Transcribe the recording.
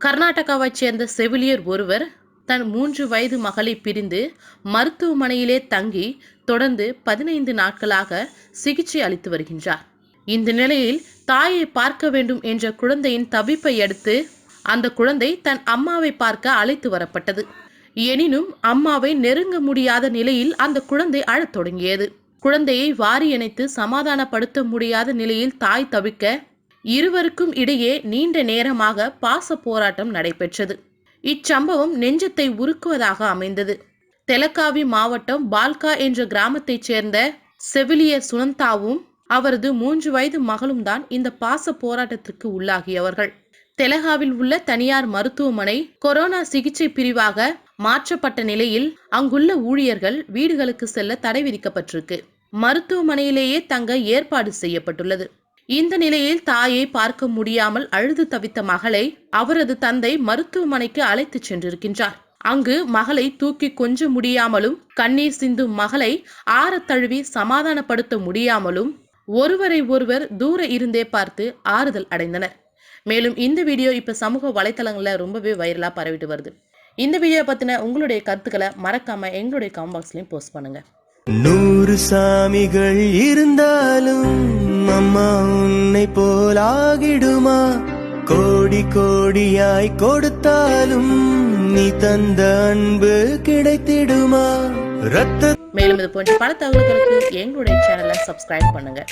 கர்நாடகாவைச் சேர்ந்த செவிலியர் ஒருவர் தன் மூன்று வயது மகளை பிரிந்து மருத்துவமனையிலே தங்கி தொடர்ந்து பதினைந்து நாட்களாக சிகிச்சை அளித்து வருகின்றார். இந்த நிலையில் தாயை பார்க்க வேண்டும் என்ற குழந்தையின் தவிப்பை அடுத்து அந்த குழந்தை தன் அம்மாவை பார்க்க அழைத்து வரப்பட்டது. எனினும் அம்மாவை நெருங்க முடியாத நிலையில் அந்த குழந்தை அழத் தொடங்கியது. குழந்தையை வாரி இணைத்து சமாதானப்படுத்த முடியாத நிலையில் தாய் தவிக்க இருவருக்கும் இடையே நீண்ட நேரமாக பாச போராட்டம் நடைபெற்றது. இச்சம்பவம் நெஞ்சத்தை உருக்குவதாக அமைந்தது. தெலக்காவி மாவட்டம் பால்கா என்ற கிராமத்தைச் சேர்ந்த செவிலியர் சுனந்தாவும் அவரது மூன்று வயது மகளும் தான் இந்த பாச போராட்டத்திற்கு உள்ளாகியவர்கள். தெலகாவில் உள்ள தனியார் மருத்துவமனை கொரோனா சிகிச்சை பிரிவாக மாற்றப்பட்ட நிலையில் அங்குள்ள ஊழியர்கள் வீடுகளுக்கு செல்ல தடை விதிக்கப்பட்டிருக்கு. மருத்துவமனையிலேயே தங்க ஏற்பாடு செய்யப்பட்டுள்ளது. இந்த நிலையில் தாயை பார்க்க முடியாமல் அழுது தவித்த மகளை அவரது தந்தை மருத்துவமனைக்கு அழைத்துச் சென்றிருக்கின்றார். அங்கு மகளை தூக்கி கொஞ்ச முடியாமலும் கண்ணீர் சிந்தும் மகளை ஆற தழுவி சமாதானப்படுத்த முடியாமலும் ஒருவரை ஒருவர் தூர இருந்தே பார்த்து ஆறுதல் அடைந்தனர். மேலும் இந்த வீடியோ இப்ப சமூக வலைத்தளங்கள்ல ரொம்பவே வைரலா பரவிட்டு வருது. இந்த வீடியோ பத்தின உங்களுடைய கருத்துக்களை மறக்காம எங்களுடைய கமெண்ட் பாக்ஸ்லயும் போஸ்ட் பண்ணுங்க. நூறு சாமிகள் இருந்தாலும் அம்மா உன்னை போலாகிடுமா கோடி கோடியாய் கொடுத்தாலும் நீ தந்த அன்பு கிடைத்திடுமா? ரத்த மேலும் இது போன்ற பல தகவல்களுக்கு எங்களுடைய சேனலை சப்ஸ்கிரைப் பண்ணுங்க.